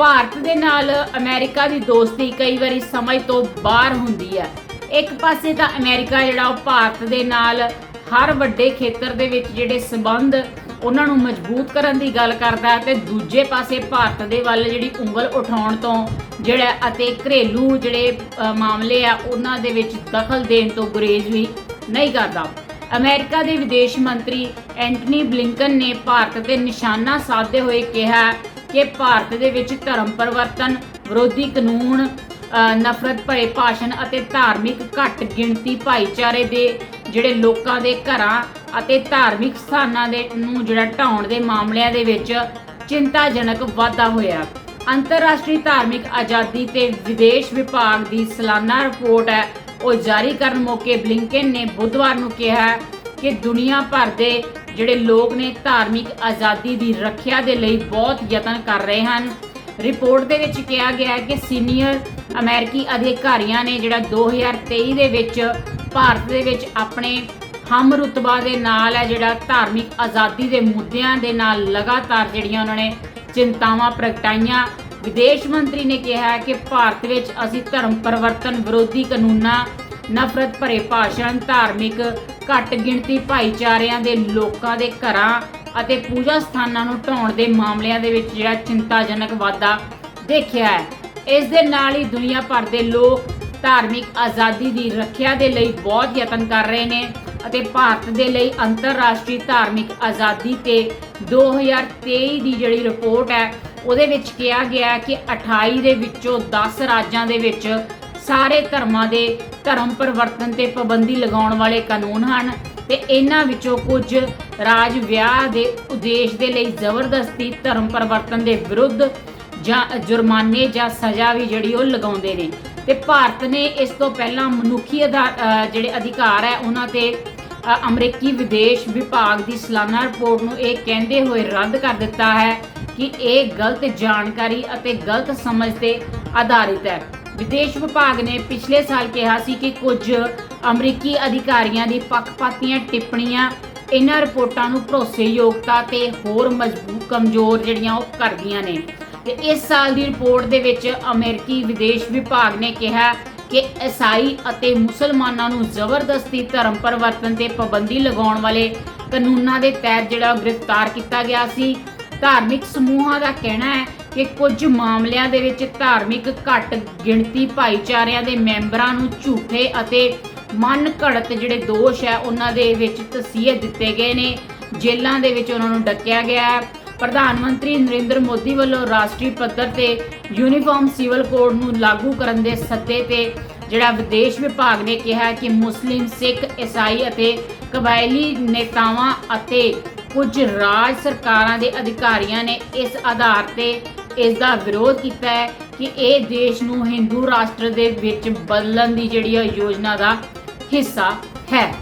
ਭਾਰਤ ਦੇ ਨਾਲ ਅਮਰੀਕਾ ਦੀ ਦੋਸਤੀ ਕਈ ਵਾਰੀ ਸਮਝ ਤੋਂ ਬਾਹਰ ਹੁੰਦੀ ਹੈ। ਇੱਕ ਪਾਸੇ ਤਾਂ ਅਮਰੀਕਾ ਜਿਹੜਾ ਉਹ ਭਾਰਤ ਦੇ ਨਾਲ ਹਰ ਵੱਡੇ ਖੇਤਰ ਦੇ ਵਿੱਚ ਜਿਹੜੇ ਸਬੰਧ ਉਹਨਾਂ ਨੂੰ ਮਜ਼ਬੂਤ ਕਰਨ ਦੀ ਗੱਲ ਕਰਦਾ ਹੈ ਤੇ ਦੂਜੇ ਪਾਸੇ ਭਾਰਤ ਦੇ ਵੱਲ ਜਿਹੜੀ ਉਂਗਲ ਉਠਾਉਣ ਤੋਂ ਜਿਹੜਾ ਅਤੇ ਘਰੇਲੂ ਜਿਹੜੇ ਮਾਮਲੇ ਆ, ਉਹਨਾਂ ਦੇ ਵਿੱਚ ਦਖਲ ਦੇਣ ਤੋਂ ਗੁਰੇਜ਼ ਵੀ ਨਹੀਂ ਕਰਦਾ। ਅਮਰੀਕਾ ਦੇ ਵਿਦੇਸ਼ ਮੰਤਰੀ ਐਂਟਨੀ ਬਲਿੰਕਨ ਨੇ ਭਾਰਤ ਤੇ ਨਿਸ਼ਾਨਾ ਸਾਧਦੇ ਹੋਏ ਕਿਹਾ ਕਿ ਭਾਰਤ ਦੇ ਵਿੱਚ ਧਰਮ ਪਰਿਵਰਤਨ, ਵਿਰੋਧੀ ਕਾਨੂੰਨ ਨਫ਼ਰਤ ਭਰੇ ਭਾਸ਼ਣ ਅਤੇ ਧਾਰਮਿਕ ਘੱਟ ਗਿਣਤੀ ਭਾਈਚਾਰੇ ਦੇ ਜਿਹੜੇ ਲੋਕਾਂ ਦੇ ਘਰਾਂ ਅਤੇ ਧਾਰਮਿਕ ਸਥਾਨਾਂ ਦੇ ਨੂੰ ਜਿਹੜਾ ਢਾਉਣ ਦੇ ਮਾਮਲਿਆਂ ਦੇ ਵਿੱਚ ਚਿੰਤਾਜਨਕ ਵਾਧਾ ਹੋਇਆ। ਅੰਤਰਰਾਸ਼ਟਰੀ ਧਾਰਮਿਕ ਆਜ਼ਾਦੀ ਤੇ ਵਿਦੇਸ਼ ਵਿਭਾਗ ਦੀ ਸਾਲਾਨਾ ਰਿਪੋਰਟ ਹੈ। ਉਹ ਜਾਰੀ ਕਰਨ ਮੌਕੇ ਬਲਿੰਕਨ ਨੇ ਬੁੱਧਵਾਰ ਨੂੰ ਕਿਹਾ ਕਿ ਦੁਨੀਆ ਭਰ ਦੇ ਜਿਹੜੇ ਲੋਕ ਨੇ ਧਾਰਮਿਕ ਆਜ਼ਾਦੀ ਦੀ ਰੱਖਿਆ ਦੇ ਲਈ ਬਹੁਤ ਯਤਨ ਕਰ ਰਹੇ ਹਨ। ਰਿਪੋਰਟ ਦੇ ਵਿੱਚ ਕਿਹਾ ਗਿਆ ਹੈ ਕਿ ਸੀਨੀਅਰ ਅਮਰੀਕੀ ਅਧਿਕਾਰੀਆਂ ਨੇ ਜਿਹੜਾ 2023 ਦੇ ਵਿੱਚ ਭਾਰਤ ਦੇ ਵਿੱਚ ਆਪਣੇ ਹਮ ਰੁਤਬਾ ਦੇ ਨਾਲ ਹੈ, ਜਿਹੜਾ ਧਾਰਮਿਕ ਆਜ਼ਾਦੀ ਦੇ ਮੁੱਦਿਆਂ ਦੇ ਨਾਲ ਲਗਾਤਾਰ ਜਿਹੜੀਆਂ ਉਹਨਾਂ ਨੇ ਚਿੰਤਾਵਾਂ ਪ੍ਰਗਟਾਈਆਂ। ਵਿਦੇਸ਼ ਮੰਤਰੀ ਨੇ ਕਿਹਾ ਕਿ ਭਾਰਤ ਵਿੱਚ ਅਸੀਂ ਧਰਮ ਪਰਿਵਰਤਨ ਵਿਰੋਧੀ ਕਾਨੂੰਨਾਂ, ਨਫ਼ਰਤ ਭਰੇ ਭਾਸ਼ਣ, ਧਾਰਮਿਕ ਘੱਟ ਗਿਣਤੀ ਭਾਈਚਾਰਿਆਂ ਦੇ ਲੋਕਾਂ ਦੇ ਘਰਾਂ ਅਤੇ ਪੂਜਾ ਸਥਾਨਾਂ ਨੂੰ ਢਾਉਣ ਦੇ ਮਾਮਲਿਆਂ ਦੇ ਵਿੱਚ ਜਿਹੜਾ ਚਿੰਤਾਜਨਕ ਵਾਧਾ ਦੇਖਿਆ ਹੈ। ਇਸ ਦੇ ਨਾਲ ਹੀ ਦੁਨੀਆ ਭਰ ਦੇ ਲੋਕ ਧਾਰਮਿਕ ਆਜ਼ਾਦੀ ਦੀ ਰੱਖਿਆ ਦੇ ਲਈ ਬਹੁਤ ਯਤਨ ਕਰ ਰਹੇ ਨੇ ਅਤੇ ਭਾਰਤ ਦੇ ਲਈ ਅੰਤਰਰਾਸ਼ਟਰੀ ਧਾਰਮਿਕ ਆਜ਼ਾਦੀ ਤੇ 2023 ਦੀ ਜਿਹੜੀ ਰਿਪੋਰਟ ਹੈ, ਉਹਦੇ ਵਿੱਚ ਕਿਹਾ ਗਿਆ ਕਿ 28 ਦੇ ਵਿੱਚੋਂ 10 ਰਾਜਾਂ ਦੇ ਵਿੱਚ ਸਾਰੇ ਧਰਮਾਂ ਦੇ ਧਰਮ ਪਰਿਵਰਤਨ ਤੇ ਪਾਬੰਦੀ ਲਗਾਉਣ ਵਾਲੇ ਕਾਨੂੰਨ ਹਨ ਤੇ ਇਹਨਾਂ ਵਿੱਚੋਂ ਕੁਝ ਰਾਜ ਵਿਆਹ ਦੇ ਉਦੇਸ਼ ਦੇ ਲਈ ਜ਼ਬਰਦਸਤੀ ਧਰਮ ਪਰਿਵਰਤਨ ਦੇ ਵਿਰੁੱਧ ਜਾਂ ਜੁਰਮਾਨੇ ਜਾਂ ਸਜ਼ਾ ਵੀ ਜਿਹੜੀ ਉਹ ਲਗਾਉਂਦੇ ਨੇ। ਤੇ ਭਾਰਤ ਨੇ ਇਸ ਤੋਂ ਪਹਿਲਾਂ ਮਨੁੱਖੀ ਅਧਾ- ਜਿਹੜੇ ਅਧਿਕਾਰ ਹੈ ਉਹਨਾਂ ਤੇ ਅਮਰੀਕੀ ਵਿਦੇਸ਼ ਵਿਭਾਗ ਦੀ ਸਾਲਾਨਾ ਰਿਪੋਰਟ ਨੂੰ ਇਹ ਕਹਿੰਦੇ ਹੋਏ ਰੱਦ ਕਰ ਦਿੱਤਾ ਹੈ ਕਿ ਇਹ ਗਲਤ ਜਾਣਕਾਰੀ ਅਤੇ ਗਲਤ ਸਮਝ ਤੇ ਆਧਾਰਿਤ ਹੈ। ਵਿਦੇਸ਼ ਵਿਭਾਗ ਨੇ ਪਿਛਲੇ ਸਾਲ ਕਿਹਾ ਸੀ ਕਿ ਕੁਝ ਅਮਰੀਕੀ ਅਧਿਕਾਰੀਆਂ ਦੀ ਪੱਖਪਾਤੀਆਂ ਟਿੱਪਣੀਆਂ, ਇਹਨਾਂ ਰਿਪੋਰਟਾਂ ਨੂੰ ਭਰੋਸੇਯੋਗਤਾ ਤੇ ਹੋਰ ਮਜ਼ਬੂਤ ਕਮਜ਼ੋਰ ਜਿਹੜੀਆਂ ਉਹ ਕਰਦੀਆਂ ਨੇ। ਤੇ ਇਸ ਸਾਲ ਦੀ ਰਿਪੋਰਟ ਦੇ ਵਿੱਚ ਅਮਰੀਕੀ ਵਿਦੇਸ਼ ਵਿਭਾਗ ਨੇ ਕਿਹਾ ਕਿ ਈਸਾਈ ਅਤੇ ਮੁਸਲਮਾਨਾਂ ਨੂੰ ਜ਼ਬਰਦਸਤੀ ਧਰਮ ਪਰਿਵਰਤਨ ਤੇ ਪਾਬੰਦੀ ਲਗਾਉਣ ਵਾਲੇ ਕਾਨੂੰਨਾਂ ਦੇ ਤਹਿਤ ਜਿਹੜਾ ਗ੍ਰਿਫਤਾਰ ਕੀਤਾ ਗਿਆ ਸੀ। ਧਾਰਮਿਕ ਸਮੂਹਾਂ ਦਾ ਕਹਿਣਾ ਹੈ ਕਿ ਕੁਝ ਮਾਮਲਿਆਂ ਦੇ ਵਿੱਚ ਧਾਰਮਿਕ ਘੱਟ ਗਿਣਤੀ ਭਾਈਚਾਰਿਆਂ ਦੇ ਮੈਂਬਰਾਂ ਨੂੰ ਝੂਠੇ ਅਤੇ ਮਨ ਘੜਤ ਜਿਹੜੇ ਦੋਸ਼ ਹੈ, ਉਹਨਾਂ ਦੇ ਵਿੱਚ ਤਸੀਹੇ ਦਿੱਤੇ ਗਏ ਨੇ। ਜੇਲ੍ਹਾਂ ਦੇ ਵਿੱਚ ਉਹਨਾਂ ਨੂੰ ਡੱਕਿਆ ਗਿਆ ਹੈ। ਪ੍ਰਧਾਨ ਮੰਤਰੀ ਨਰਿੰਦਰ ਮੋਦੀ ਵੱਲੋਂ ਰਾਸ਼ਟਰੀ ਪੱਧਰ ਤੇ ਯੂਨੀਫਾਰਮ ਸਿਵਲ ਕੋਡ ਨੂੰ ਲਾਗੂ ਕਰਨ ਦੇ ਸੱਦੇ ਤੇ ਜਿਹੜਾ ਵਿਦੇਸ਼ ਵਿਭਾਗ ਨੇ ਕਿਹਾ ਕਿ ਮੁਸਲਿਮ, ਸਿੱਖ, ਈਸਾਈ ਅਤੇ ਕਬਾਇਲੀ ਨੇਤਾਵਾਂ ਅਤੇ ਕੁਝ ਰਾਜ ਸਰਕਾਰਾਂ ਦੇ ਅਧਿਕਾਰੀਆਂ ਨੇ ਇਸ ਆਧਾਰ ਤੇ ਇਸ ਦਾ ਵਿਰੋਧ ਕੀਤਾ ਹੈ ਕਿ ਇਹ ਦੇਸ਼ ਨੂੰ ਹਿੰਦੂ ਰਾਸ਼ਟਰ ਦੇ ਵਿੱਚ ਬਦਲਣ ਦੀ ਜਿਹੜੀ ਹੈ ਯੋਜਨਾ ਦਾ ਹਿੱਸਾ ਹੈ।